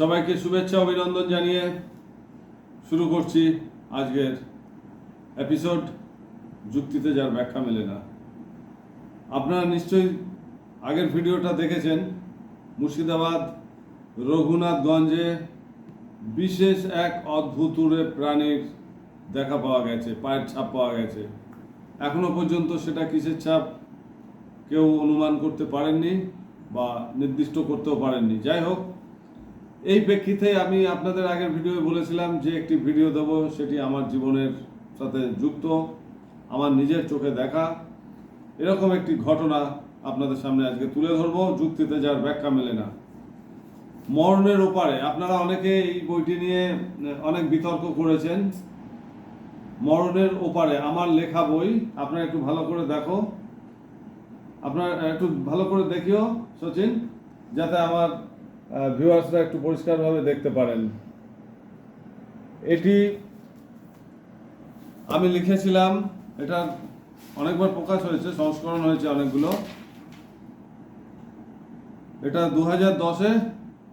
সবাইকে শুভেচ্ছা, অভিনন্দন জানিয়ে শুরু করছি আজকের এপিসোড যুক্তিতে যার ব্যাখ্যা মেলে না। আপনারা নিশ্চয়ই আগের ভিডিওটা দেখেছেন, মুর্শিদাবাদ, রঘুনাথগঞ্জে বিশেষ এক অদ্ভুতুরে প্রাণীর দেখা পাওয়া গেছে, পায়ের ছাপ পাওয়া গেছে। এখনও পর্যন্ত সেটা কিসের ছাপ কেউ অনুমান করতে পারেননি বা নির্দিষ্ট করতেও পারেননি। যাই হোক এই প্রেক্ষিতে আমি আপনাদের আগের ভিডিওয়ে বলেছিলাম যে একটি ভিডিও দেবো, সেটি আমার জীবনের সাথে যুক্ত, আমার নিজের চোখে দেখা। এরকম একটি ঘটনা আপনাদের সামনে আজকে তুলে ধরবো, যুক্তিতে যার ব্যাখ্যা মেলে না। মরণের ওপারে, আপনারা অনেকে এই বইটি নিয়ে অনেক বিতর্ক করেছেন। মরণের ওপারে, আমার লেখা বই, আপনারা একটু ভালো করে দেখো। আপনার একটু ভালো করে দেখিও, সচিন, যাতে আমার ভিউয়ার্সরা একটু পরিষ্কারভাবে দেখতে পারেন। এটি আমি লিখেছিলাম, এটা অনেকবার প্রকাশ হয়েছে, সংস্করণ হয়েছে অনেকগুলো। এটা দু হাজার দশে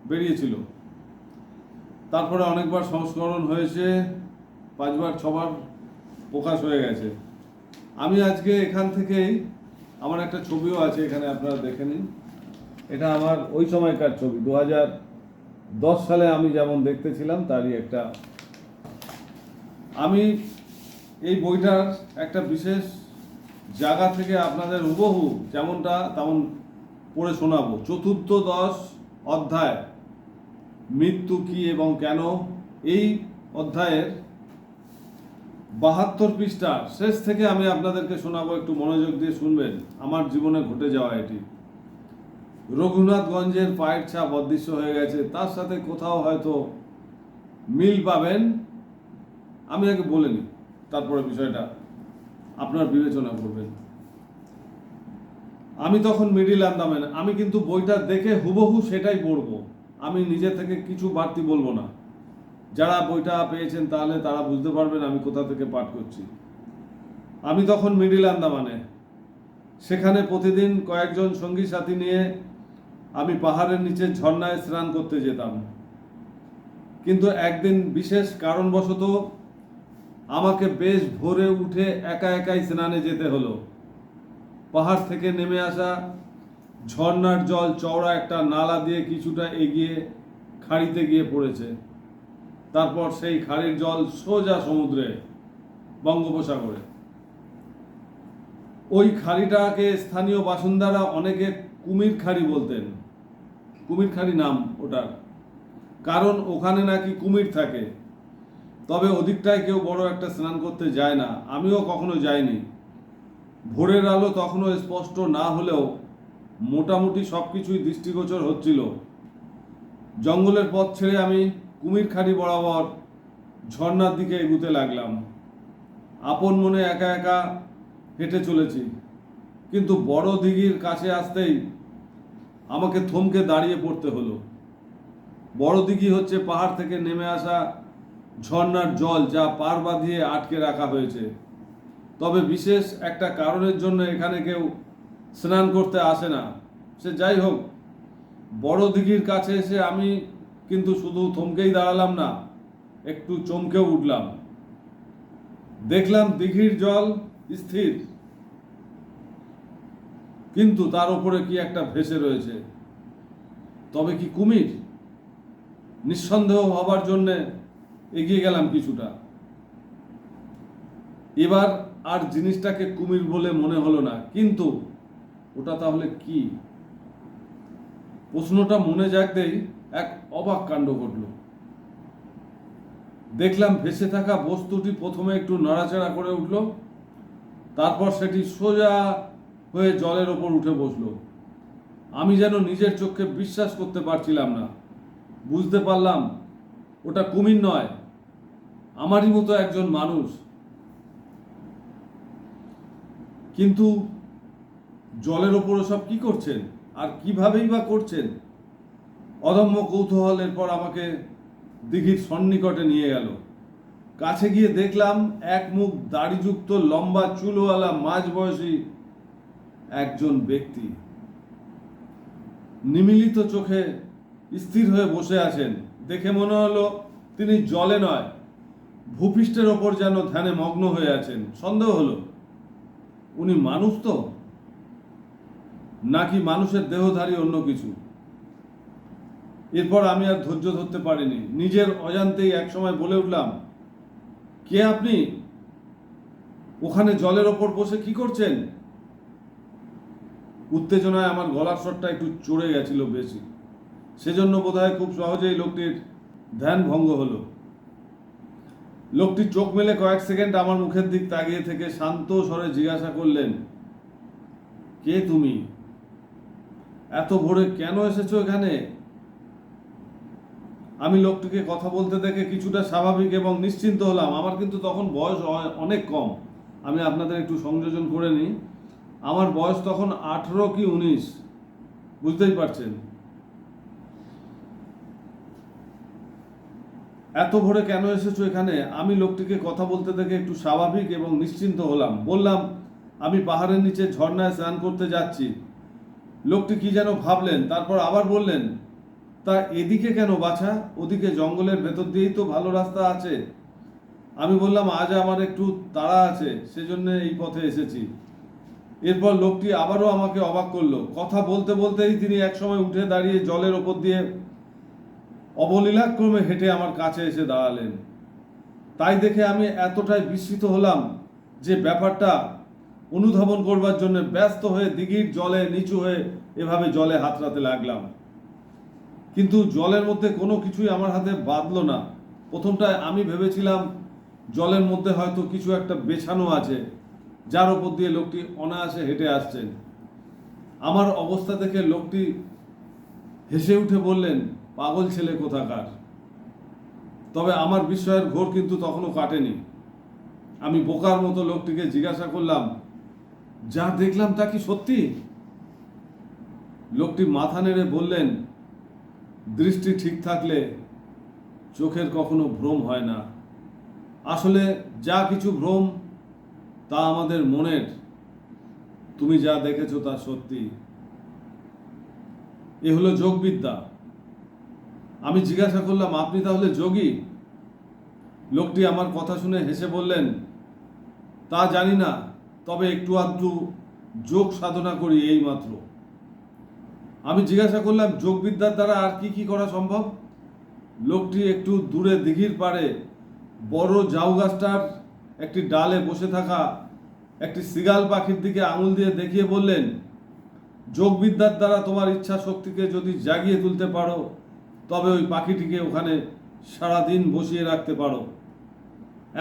বেরিয়েছিল। তারপরে অনেকবার সংস্করণ হয়েছে, পাঁচবার, ছবার প্রকাশ হয়ে গেছে। আমি আজকে এখান থেকেই, আমার একটা ছবিও আছে, এখানে আপনারা দেখে নিন। এটা আমার ওই সময়কার ছবি। দু দশ সালে আমি যেমন দেখতেছিলাম, তারই একটা আমি এই বইটার একটা বিশেষ জায়গা থেকে আপনাদের হুবহু যেমনটা তেমন পড়ে শোনাবো। চতুর্থ দশ অধ্যায়, মৃত্যু কি এবং কেন? এই অধ্যায়ের বাহাত্তর পৃষ্ঠার শেষ থেকে আমি আপনাদেরকে শোনাবো, একটু মনোযোগ দিয়ে শুনবেন। আমার জীবনে ঘটে যাওয়া এটি। রঘুনাথগঞ্জের পায়ের ছাপ অদৃশ্য হয়ে গেছে। তার সাথে কোথাও হয়তো মিল পাবেন। আমি আগে বলে নিই, তারপরে বিষয়টা আপনার বিবেচনা করবেন। আমি তখন মিডিল আন্দামেন আমি কিন্তু বইটা দেখে হুবহু সেটাই পড়ব। আমি নিজে থেকে কিছু বাড়তি বলব না। যারা বইটা পেয়েছেন তাহলে তারা বুঝতে পারবেন আমি কোথা থেকে পাঠ করছি। আমি তখন মিডিল আন্দামানে সেখানে প্রতিদিন কয়েকজন সঙ্গী সাথী নিয়ে আমি পাহাড়ের নিচে ঝর্ণায় স্নান করতে যেতাম। কিন্তু একদিন বিশেষ কারণবশত আমাকে বেশ ভোরে উঠে একা একাই স্নানে যেতে হলো। পাহাড় থেকে নেমে আসা ঝর্ণার জল চওড়া একটা নালা দিয়ে কিছুটা এগিয়ে খাড়িতে গিয়ে পড়েছে। তারপর সেই খাড়ির জল সোজা সমুদ্রে, বঙ্গোপসাগরে। ওই খাড়িটাকে স্থানীয় বাসিন্দারা অনেকে কুমির খাড়ি বলতেন। কুমির খাড়ি নাম ওটার কারণ ওখানে নাকি কুমির থাকে। তবে ওদিকটায় কেউ বড় একটা স্নান করতে যায় না। আমিও কখনো যাইনি। ভোরের আলো তখনও স্পষ্ট না হলেও মোটামুটি সব কিছুই দৃষ্টিগোচর হচ্ছিল। জঙ্গলের পথ ছেড়ে আমি কুমিরখাড়ি বরাবর ঝর্ণার দিকে এগুতে লাগলাম। আপন মনে একা একা হেঁটে চলেছি। কিন্তু বড় দিঘির কাছে আসতেই আমাকে থমকে দাঁড়িয়ে পড়তে হলো। বড় দিঘি হচ্ছে পাহাড় থেকে নেমে আসা ঝর্ণার জল যা পার বাঁধিয়ে আটকে রাখা হয়েছে। তবে বিশেষ একটা কারণের জন্য এখানে কেউ স্নান করতে আসে না। সে যাই হোক, বড় দিঘির কাছে এসে আমি কিন্তু শুধু থমকেই দাঁড়ালাম না, একটু চমকেও উঠলাম। দেখলাম দিঘির জল স্থির। কিন্তু তার উপরে কি একটা ভেসে রয়েছে? তবে কি কুমির? নিঃসন্দেহ হবার জন্যে এগিয়ে গেলাম কিছুটা। এবার আর জিনিসটাকে কুমির বলে মনে হলো না, কিন্তু ওটা তাহলে কি? প্রশ্নটা মনে জাগতেই এক অবাক কাণ্ড ঘটল। দেখলাম ভেসে থাকা বস্তুটি প্রথমে একটু নড়াচড়া করে উঠল, তারপর সেটি সোজা হয়ে জলের ওপর উঠে বসল। আমি যেন নিজের চোখে বিশ্বাস করতে পারছিলাম না। বুঝতে পারলাম, ওটা কুমির নয়, আমারই মতো একজন মানুষ। কিন্তু জলের ওপরে সব কি করছেন? আর কিভাবেই বা করছেন? অদম্য কৌতূহল এরপর আমাকে দিঘির সন্নিকটে নিয়ে গেল। কাছে গিয়ে দেখলাম, এক মুখ দাড়িযুক্ত লম্বা চুলওয়ালা মাঝ বয়সী একজন ব্যক্তি নিমিলিত চোখে স্থির হয়ে বসে আছেন। দেখে মনে হলো তিনি জলে নয়, ভূপৃষ্ঠের ওপর যেন ধ্যানে মগ্ন হয়ে আছেন। সন্দেহ হলো, উনি মানুষ তো? নাকি মানুষের দেহধারী অন্য কিছু? এরপর আমি আর ধৈর্য ধরতে পারিনি। নিজের অজান্তেই একসময় বলে উঠলাম, কে আপনি? ওখানে জলের ওপর বসে কি করছেন? উত্তেজনায় আমার গলার স্বরটা একটু চড়ে গেছিল বেশি। সেজন্য বোধহয় খুব সহজেই লোকটির ধ্যান ভঙ্গ হলো। লোকটি চোখ মেলে কয়েক সেকেন্ড আমার মুখের দিক তাকিয়ে থেকে শান্ত স্বরে জিজ্ঞাসা করলেন, কে তুমি? এত ভোরে কেন এসেছ এখানে? আমি লোকটিকে কথা বলতে দেখে কিছুটা স্বাভাবিক এবং নিশ্চিন্ত হলাম। আমার কিন্তু তখন বয়স অনেক কম। আমি আপনাদের একটু সংযোজন করে নিই। আমার বয়স তখন আঠেরো কি উনিশ। বুঝতেই পারছেন। এত ভোরে কেন এসেছ এখানে? আমি লোকটিকে কথা বলতে দেখে একটু স্বাভাবিক এবং নিশ্চিন্ত হলাম। বললাম, আমি পাহাড়ের নিচে ঝর্ণায় স্নান করতে যাচ্ছি। লোকটি কি যেন ভাবলেন, তারপর আবার বললেন, তা এদিকে কেন বাছা? ওদিকে জঙ্গলের ভেতর দিয়েই তো ভালো রাস্তা আছে। আমি বললাম, আজ আমার একটু তাড়া আছে, সেজন্য এই পথে এসেছি। এরপর লোকটি আবারও আমাকে অবাক করল। কথা বলতে বলতেই তিনি একসময় উঠে দাঁড়িয়ে জলের ওপর দিয়ে অবলীলাক্রমে হেঁটে আমার কাছে এসে দাঁড়ালেন। তাই দেখে আমি এতটাই বিস্মিত হলাম যে ব্যাপারটা অনুধাবন করবার জন্য ব্যস্ত হয়ে দিঘির জলে নিচু হয়ে এভাবে জলে হাতড়াতে লাগলাম। কিন্তু জলের মধ্যে কোনো কিছুই আমার হাতে বাঁধলো না। প্রথমটায় আমি ভেবেছিলাম জলের মধ্যে হয়তো কিছু একটা বেছানো আছে। যার ওপর দিয়ে লোকটি অনায়াসে হেঁটে আসছেন। আমার অবস্থা দেখে লোকটি হেসে উঠে বললেন, পাগল ছেলে কোথাকার? তবে আমার বিস্ময়ের ঘোর কিন্তু তখনও কাটেনি। আমি বোকার মতো লোকটিকে জিজ্ঞাসা করলাম, যা দেখলাম তা কি সত্যি? লোকটি মাথা নেড়ে বললেন, দৃষ্টি ঠিক থাকলে চোখের কখনো ভ্রম হয় না। আসলে যা কিছু ভ্রম তা আমাদের মনের। তুমি যা দেখেছ তা সত্যি। এ হলো যোগবিদ্যা। আমি জিজ্ঞাসা করলাম, আপনি তাহলে যোগী? লোকটি আমার কথা শুনে হেসে বললেন, তা জানি না, তবে একটু আধটু যোগ সাধনা করি এই মাত্র। আমি জিজ্ঞাসা করলাম, যোগবিদ্যার দ্বারা আর কি কি করা সম্ভব? লোকটি একটু দূরে দিঘির পাড়ে বড় জাউ গাছটার একটি ডালে বসে থাকা একটি সিগাল পাখির দিকে আঙুল দিয়ে দেখিয়ে বললেন, যোগবিদ্যার দ্বারা তোমার ইচ্ছা শক্তিকে যদি জাগিয়ে তুলতে পারো, তবে ওই পাখিটিকে ওখানে সারাদিন বসিয়ে রাখতে পারো।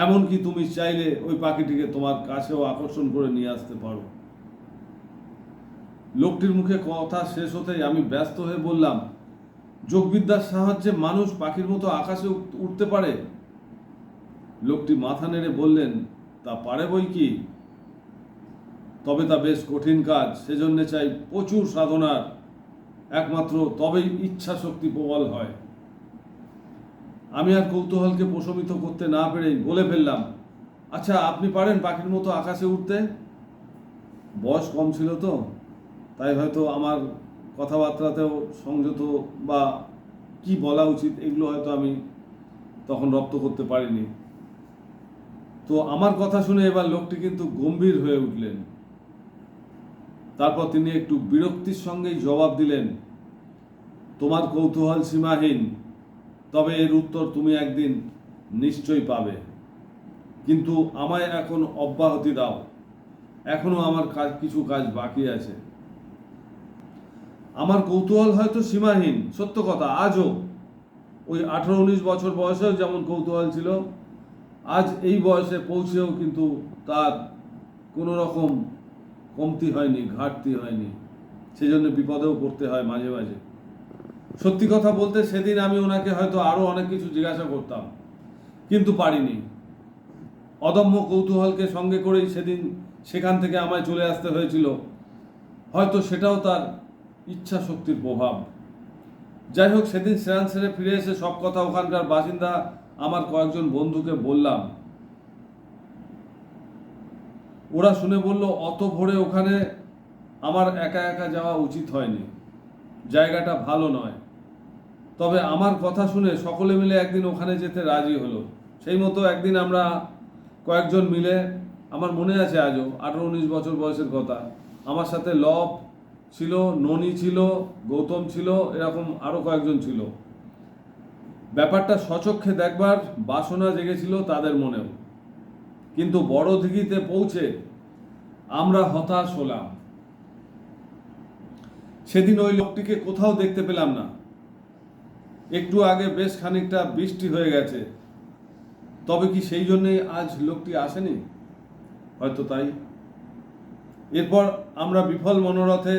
এমনকি তুমি চাইলে ওই পাখিটিকে তোমার কাছেও আকর্ষণ করে নিয়ে আসতে পারো। লোকটির মুখে কথা শেষ হতেই আমি ব্যস্ত হয়ে বললাম, যোগবিদ্যার সাহায্যে মানুষ পাখির মতো আকাশে উঠতে পারে? লোকটি মাথা নেড়ে বললেন, তা পারে বই কি? তবে তা বেশ কঠিন কাজ, সেজন্য চাই প্রচুর সাধনার। একমাত্র তবেই ইচ্ছা শক্তি প্রবল হয়। আমি আর কৌতূহলকে প্রশমিত করতে না পেরেই বলে ফেললাম আচ্ছা আপনি পারেন পাখির মতো আকাশে উঠতে বয়স কম ছিল তো, তাই হয়তো আমার কথাবার্তাতেও সংযত বা কি বলা উচিত এগুলো হয়তো আমি তখন রপ্ত করতে পারিনি। তো আমার কথা শুনে এবার লোকটি কিন্তু গম্ভীর হয়ে উঠলেন। তারপর তিনি একটু বিরক্তির সঙ্গেই জবাব দিলেন, তোমার কৌতূহল সীমাহীন, তবে এর উত্তর তুমি একদিন নিশ্চয়ই পাবে। কিন্তু আমায় এখন অব্যাহতি দাও, এখনও আমার কাজ, কিছু কাজ বাকি আছে। আমার কৌতূহল হয়তো সীমাহীন, সত্য কথা, আজও। ওই আঠারো উনিশ বছর বয়সেও যেমন কৌতূহল ছিল আজ এই বয়সে পৌঁছেও কিন্তু তার কোনো রকম কমতি হয়নি, ঘাটতি হয়নি। সেজন্য বিপদেও পড়তে হয় মাঝে মাঝে। সত্যি কথা বলতে সেদিন আমি ওনাকে হয়তো আরও অনেক কিছু জিজ্ঞাসা করতাম, কিন্তু পারিনি। অদম্য কৌতূহলকে সঙ্গে করেই সেদিন সেখান থেকে আমায় চলে আসতে হয়েছিল। হয়তো সেটাও তার ইচ্ছা শক্তির প্রভাব। যাই হোক, সেদিন স্নান সেরে ফিরে এসে সব কথা ওখানকার বাসিন্দা আমার কয়েকজন বন্ধুকে বললাম, ওরা শুনে বলল, অত ভোরে ওখানে আমার একা একা যাওয়া উচিত হয়নি। জায়গাটা ভালো নয়। তবে আমার কথা শুনে সকলে মিলে একদিন ওখানে যেতে রাজি হলো। সেই মতো একদিন আমরা কয়েকজন মিলে, আমার মনে আছে আজও, আঠারো উনিশ বছর বয়সের কথা, আমার সাথে লব ছিল, ননি ছিল, গৌতম ছিল, এরকম আরও কয়েকজন ছিল। ব্যাপারটা সচক্ষে দেখবার বাসনা জেগেছিল তাদের মনেও। কিন্তু বড় দিঘিতে পৌঁছে আমরা হতাশ হলাম। সেদিন ওই লোকটিকে কোথাও দেখতে পেলাম না। একটু আগে বেশ খানিকটা বৃষ্টি হয়ে গেছে। তবে কি সেই জন্যই আজ লোকটি আসেনি? হয়তো তাই। এরপর আমরা বিফল মনোরথে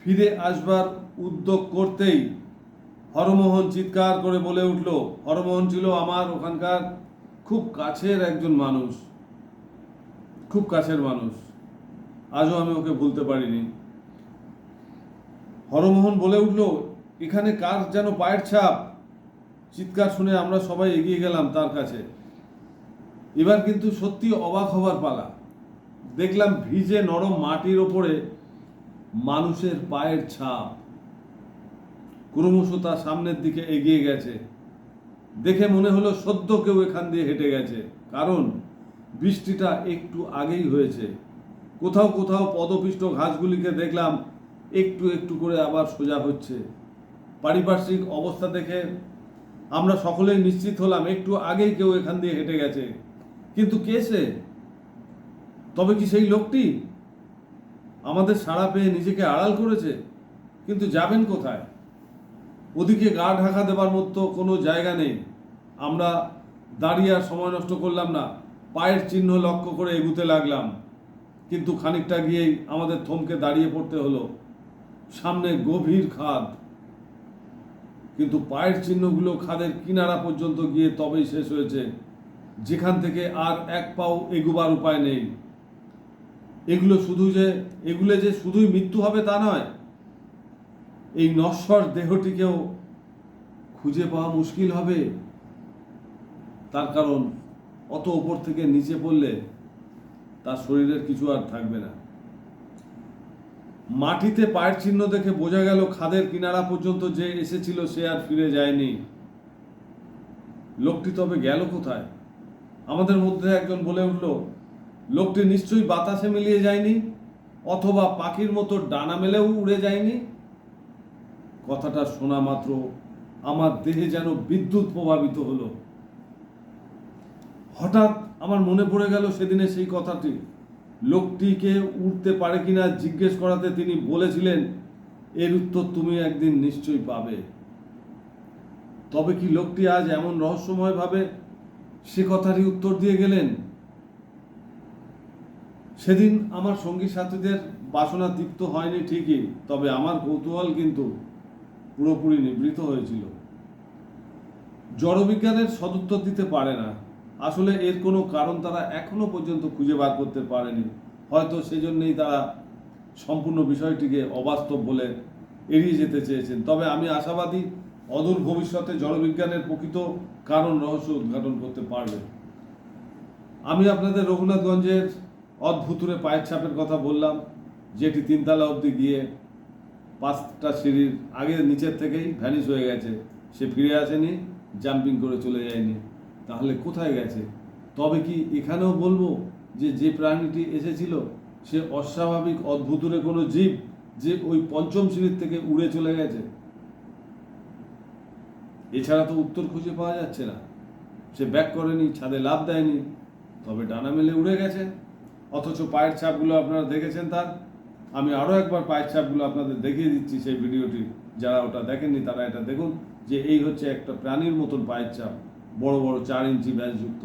ফিরে আসবার উদ্যোগ করতেই হরমোহন চিৎকার করে বলে উঠল, হরমোহন ছিল আমার ওখানকার খুব কাছের একজন মানুষ, খুব কাছের মানুষ। আজও আমি ওকে ভুলতে পারিনি। হরমোহন বলে উঠল, এখানে কার যেন পায়ের ছাপ? চিৎকার শুনে আমরা সবাই এগিয়ে গেলাম তার কাছে। এবার কিন্তু সত্যি অবাক হবার পালা। দেখলাম ভিজে নরম মাটির ওপরে মানুষের পায়ের ছাপ। ক্রমশ তা সামনের দিকে এগিয়ে গেছে। দেখে মনে হলো সদ্য কেউ এখান দিয়ে হেঁটে গেছে। কারণ বৃষ্টিটা একটু আগেই হয়েছে। কোথাও কোথাও পদপিষ্ট ঘাসগুলিকে দেখলাম একটু একটু করে আবার সোজা হচ্ছে। পারিপার্শ্বিক অবস্থা দেখে আমরা সকলেই নিশ্চিত হলাম একটু আগেই কেউ এখান দিয়ে হেঁটে গেছে। কিন্তু কে সে? তবে কি সেই লোকটি? আমাদের সাড়া পেয়ে নিজেকে আড়াল করেছে? কিন্তু যাবেন কোথায়? ওদিকে গা ঢাকা দেবার মতো কোনো জায়গা নেই। আমরা দাঁড়িয়ে আর সময় নষ্ট করলাম না। পায়ের চিহ্ন লক্ষ্য করে এগুতে লাগলাম। কিন্তু খানিকটা গিয়েই আমাদের থমকে দাঁড়িয়ে পড়তে হলো। সামনে গভীর খাদ। কিন্তু পায়ের চিহ্নগুলো খাদের কিনারা পর্যন্ত গিয়ে তবেই শেষ হয়েছে। যেখান থেকে আর এক পাও এগুবার উপায় নেই। এগুলো শুধু যে এগুলো যে শুধুই মৃত্যু হবে তা নয় এই নশ্বর দেহটিকেও খুঁজে পাওয়া মুশকিল হবে। তার কারণ, অত ওপর থেকে নিচে পড়লে তার শরীরের কিছু আর থাকবে না। মাটিতে পায়ের চিহ্ন দেখে বোঝা গেল খাদের কিনারা পর্যন্ত যে এসেছিল সে আর ফিরে যায়নি। লোকটি তবে গেল কোথায়? আমাদের মধ্যে একজন বলে উঠল, লোকটি নিশ্চয়ই বাতাসে মিলিয়ে যায়নি, অথবা পাখির মতো ডানা মেলেও উড়ে যায়নি? কথাটা শোনা মাত্র, আমার দেহে যেন বিদ্যুৎ প্রভাবিত হলো। হঠাৎ আমার মনে পড়ে গেল সেদিনে সেই কথাটি। লোকটিকে উঠতে পারে কিনা জিজ্ঞেস করাতে তিনি বলেছিলেন, এর উত্তর তুমি একদিন নিশ্চয়ই পাবে। তবে কি লোকটি আজ এমন রহস্যময়ভাবে সে কথারই উত্তর দিয়ে গেলেন? সেদিন আমার সঙ্গী সাথীদের বাসনা তৃপ্ত হয়নি ঠিকই, তবে আমার কৌতূহল কিন্তু পুরোপুরি নিবৃত হয়েছিল। জড়বিজ্ঞানের সদুত্তর দিতে পারে না। আসলে এর কোনো কারণ তারা এখনও পর্যন্ত খুঁজে বার করতে পারেনি। হয়তো সেজন্যই তারা সম্পূর্ণ বিষয়টিকে অবাস্তব বলে এড়িয়ে যেতে চেয়েছেন। তবে আমি আশাবাদী, অদূর ভবিষ্যতে জড়বিজ্ঞানের প্রকৃত কারণ রহস্য উদ্ঘাটন করতে পারবে। আমি আপনাদের রঘুনাথগঞ্জের অদ্ভুতুরে পায়ের ছাপের কথা বললাম, যেটি তিনতলা অবধি গিয়ে পাঁচটা সিঁড়ির আগে নিচের থেকেই ভ্যানিশ হয়ে গেছে। সে ফিরে আসেনি জাম্পিং করে চলে যায়নি। তাহলে কোথায় গেছে? তবে কি এখানেও বলব যে যে প্রাণীটি এসেছিল, সে অস্বাভাবিক, অদ্ভুতুরে কোনো জীব যে ওই পঞ্চম সিঁড়ির থেকে উড়ে চলে গেছে? এছাড়া তো উত্তর খুঁজে পাওয়া যাচ্ছে না। সে ব্যাক করেনি, ছাদে লাভ দেয়নি, তবে ডানা মেলে উড়ে গেছে। অথচ পায়ের ছাপগুলো আপনারা দেখেছেন তার। আমি আরও একবার পায়ের ছাপগুলো আপনাদের দেখিয়ে দিচ্ছি সেই ভিডিওটি। যারা ওটা দেখেননি, তারা এটা দেখুন যে এই হচ্ছে একটা প্রাণীর মতন পায়ের ছাপ, বড় বড় চার ইঞ্চি ব্যাসযুক্ত।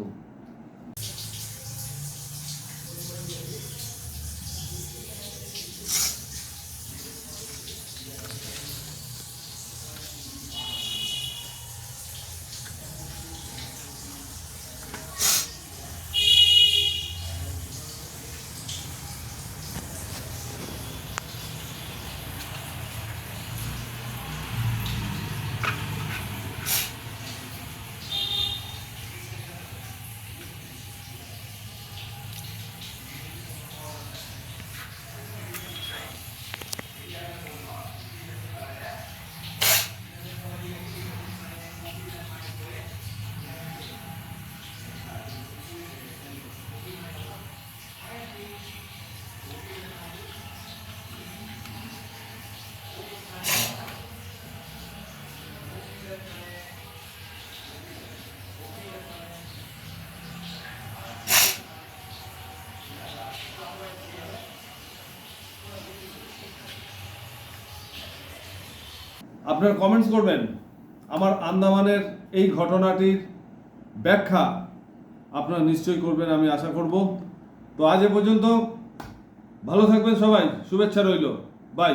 আপনারা কমেন্টস করবেন, আমার আন্দামানের এই ঘটনাটির ব্যাখ্যা আপনারা নিশ্চয়ই করবেন, আমি আশা করব। তো আজ এ পর্যন্ত, ভালো থাকবেন সবাই, শুভেচ্ছা রইল বাই